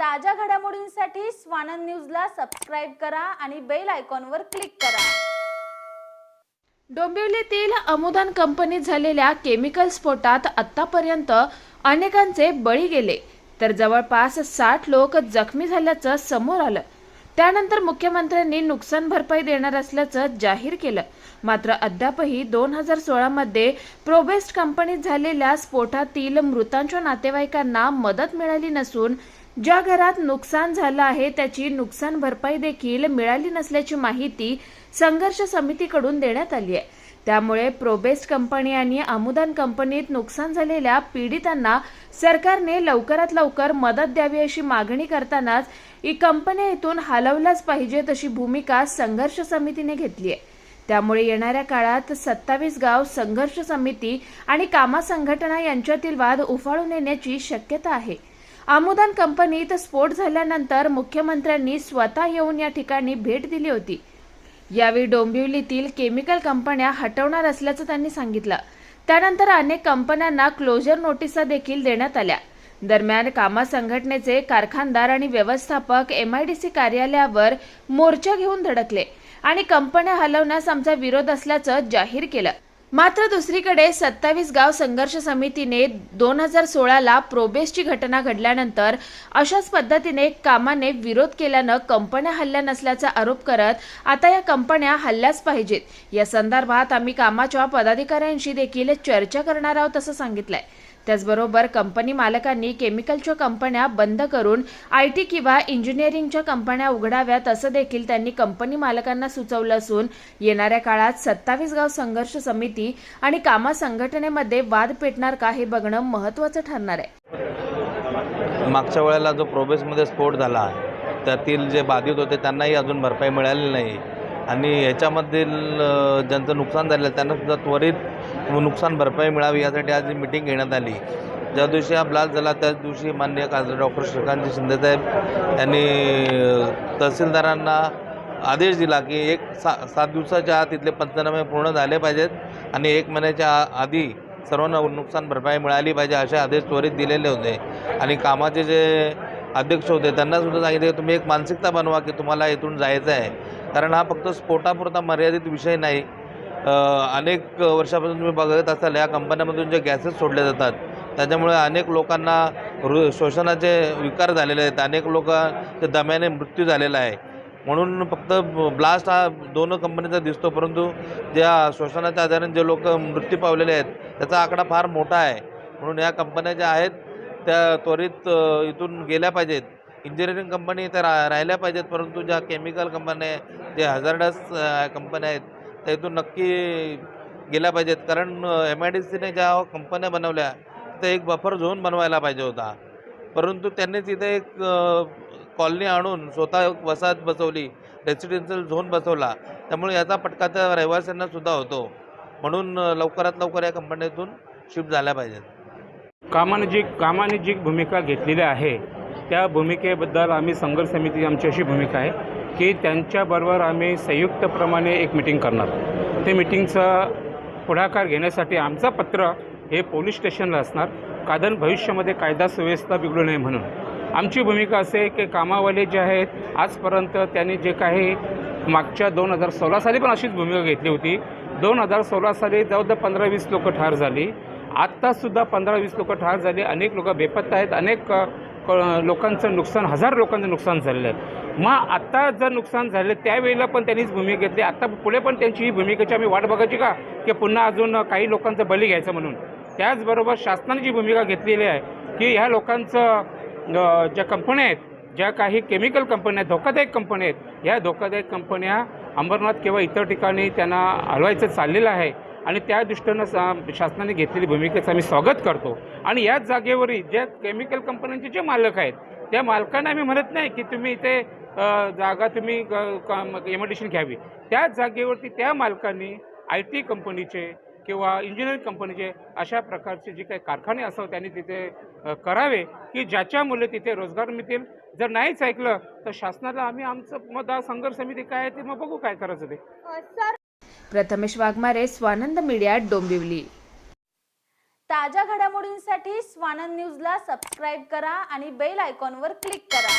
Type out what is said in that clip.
ताज्या घडामोडींसाठी स्वानंद न्यूजला सबस्क्राईब करा आणि बेल आयकॉनवर क्लिक करा. डोंबिवलीतील अमुदान कंपनीत झालेल्या केमिकल स्फोटात आतापर्यंत अनेकांचे बळी गेले. तर जवळपास साठ लोक जखमी झाल्याचं समोर आलं. त्यानंतर मुख्यमंत्र्यांनी नुकसान भरपाई देणार असल्याचं जाहीर केलं. मात्र अद्यापही दोन हजार सोळामध्ये प्रोबेस्ट कंपनीत झालेल्या स्फोटातील मृतांच्या नातेवाईकांना मदत मिळाली नसून ज्या घरात नुकसान झालं आहे त्याची नुकसान भरपाई देखील मिळाली नसल्याची माहिती संघर्ष समितीकडून देण्यात आली आहे. त्यामुळे प्रोबेस्ट कंपनी आणि अमुदान कंपनीत नुकसान झालेल्या पीडितांना सरकारने लवकरात लवकर मदत द्यावी अशी मागणी करतानाच ही कंपन्या इथून हलवल्याच पाहिजेत अशी भूमिका संघर्ष समितीने घेतली आहे. त्यामुळे येणाऱ्या काळात सत्तावीस गाव संघर्ष समिती आणि कामा संघटना यांच्यातील वाद उफाळून येण्याची शक्यता आहे. आमुदान कंपनीत स्फोट झाल्यानंतर मुख्यमंत्र्यांनी स्वतः येऊन या ठिकाणी भेट दिली होती. यावेळी डोंबिवलीतील केमिकल कंपन्या हटवणार असल्याचं त्यांनी सांगितलं. त्यानंतर अनेक कंपन्यांना क्लोजर नोटिसा देखील देण्यात आल्या. दरम्यान कामा संघटनेचे कारखानदार आणि व्यवस्थापक एमआयडीसी कार्यालयावर मोर्चा घेऊन धडकले आणि कंपन्या हलवण्यास आमचा विरोध असल्याचं जाहीर केलं. मात्र दुसरीकडे सत्तावीस गाव संघर्ष समितीने दोन हजार सोळाला प्रोबेसची घटना घडल्यानंतर अशाच पद्धतीने कामाने विरोध केल्यानं कंपन्या हल्ल्या नसल्याचा आरोप करत आता या कंपन्या हल्ल्याच पाहिजेत. या संदर्भात आम्ही कामाच्या पदाधिकाऱ्यांशी देखील चर्चा करणार आहोत असं सांगितलंय. त्याचबरोबर कंपनी मालकांनी केमिकलच्या कंपन्या बंद करून आय टी किंवा इंजिनिअरिंगच्या कंपन्या उघडाव्यात असं देखील त्यांनी कंपनी मालकांना सुचवलं असून येणाऱ्या काळात सत्तावीस गाव संघर्ष समिती आणि कामा संघटनेमध्ये वाद पेटणार का हे बघणं महत्त्वाचं ठरणार आहे. मागच्या वेळेला जो प्रोबेसमध्ये स्फोट झाला त्यातील जे बाधित होते त्यांनाही अजून भरपाई मिळाली नाही. आणि याच्यामधील ज्यांचं नुकसान झालं त्यांनासुद्धा त्वरित नुकसान भरपाई मिळावी यासाठी आज ही मिटिंग घेण्यात आली. ज्या दिवशी हा ब्लास्ट झाला त्याच दिवशी मान्य खासदार डॉक्टर श्रीकांतजी शिंदेसाहेब यांनी तहसीलदारांना आदेश दिला की एक सा सात दिवसाच्या आत इथले पंचनामे पूर्ण झाले पाहिजेत आणि एक महिन्याच्या आ- आधी सर्वांना नुकसान भरपाई मिळाली पाहिजे असे आदेश त्वरित दिलेले होते. आणि कामाचे जे अध्यक्ष होते त्यांनासुद्धा सांगितले की तुम्ही एक मानसिकता बनवा की तुम्हाला इथून जायचं आहे. कारण हा फक्त स्फोटापुरता मर्यादित विषय नाही. अनेक वर्षापासून तुम्ही बघत असाल या कंपन्यामधून जे गॅसेस सोडले जातात त्याच्यामुळे अनेक लोकांना हृ शोषणाचे विकार झालेले आहेत. अनेक लोकांचे दम्याने मृत्यू झालेला आहे. म्हणून फक्त ब्लास्ट हा दोन कंपनीचा दिसतो परंतु ज्या शोषणाच्या आधारे जे लोक मृत्यू पावलेले आहेत त्याचा आकडा फार मोठा आहे. म्हणून या कंपन्या ज्या आहेत त्या त्वरित इथून गेल्या पाहिजेत. इंजिनिअरिंग कंपनी तर रा राहिल्या पाहिजेत परंतु ज्या केमिकल कंपन्या जे हजार्डस कंपन्या आहेत त्या इथून नक्की गेल्या पाहिजेत. कारण एम आय डी सीने ज्या कंपन्या बनवल्या त्या एक बफर झोन बनवायला पाहिजे होता. परंतु त्यांनी तिथे एक कॉलनी आणून स्वतः वसाहत बसवली रेसिडेन्शियल झोन बसवला. त्यामुळे याचा पटका त्या रहिवाशांना सुद्धा होतो. म्हणून लवकरात लवकर या कंपनीतून शिफ्ट झाल्या पाहिजेत. कामाने जी कामाने जी भूमिका घेतलेली आहे त्या भूमिकेबद्दल आम्ही संघर्ष समिती आमची अशी भूमिका आहे की त्यांच्याबरोबर आम्ही संयुक्तप्रमाणे एक मिटिंग करणार ते मिटिंगचा पुढाकार घेण्यासाठी आमचं पत्र हे पोलीस स्टेशनला असणार. कारण भविष्यामध्ये कायदा सुव्यवस्था बिघडू नये म्हणून. आमची भूमिका असे की कामावाले जे आहेत आजपर्यंत त्यांनी जे काही मागच्या दोन हजार सोळा साली पण अशीच भूमिका घेतली होती. दोन हजार सोळा साली जवळजवळ पंधरा वीस लोकं ठार झाली. आत्तासुद्धा पंधरा वीस लोकं ठार झाली. अनेक लोकं बेपत्ता आहेत. अनेक क- लोकांचं नुकसान हजार लोकांचं नुकसान झालेलं आहे. मग आत्ता जर नुकसान झालं त्यावेळेला पण त्यांनीच भूमिका घेतली. आता पुढे पण त्यांची ही भूमिकेची आम्ही वाट बघायची का? की पुन्हा अजून काही लोकांचं बली घ्यायचं म्हणून. त्याचबरोबर शासनाने जी भूमिका घेतलेली आहे की ह्या लोकांचं ज्या कंपन्या आहेत ज्या काही केमिकल कंपन्या आहेत धोकादायक कंपन्या आहेत ह्या धोकादायक कंपन्या अंबरनाथ किंवा इतर ठिकाणी त्यांना हलवायचं चाललेलं आहे. आणि त्या दृष्टीनं सा- शासनाने घेतलेली भूमिकेचं आम्ही स्वागत करतो. आणि याच जागेवरही ज्या केमिकल कंपन्यांचे जे मालक आहेत त्या मालकांना आम्ही म्हणत नाही की तुम्ही इथे जागा तुम्ही एमोडिशन घ्यावी. त्याच जागेवरती त्या मालकांनी आय टी कंपनीचे किंवा इंजिनिअरिंग कंपनीचे अशा प्रकारचे जे काही कारखाने असावं त्यांनी तिथे करावे की ज्याच्यामुळे तिथे रोजगार मिळतील. जर नाहीच ऐकलं तर शासनाला आम्ही आमचं मग संघर्ष समिती काय आहे ते मग बघू काय करायचं ते. प्रथमेश वाघमारे स्वानंद मीडिया डोंबिवली. ताज्या घडामोडींसाठी स्वानंद न्यूजला सबस्क्राईब करा आणि बेल आयकॉनवर क्लिक करा.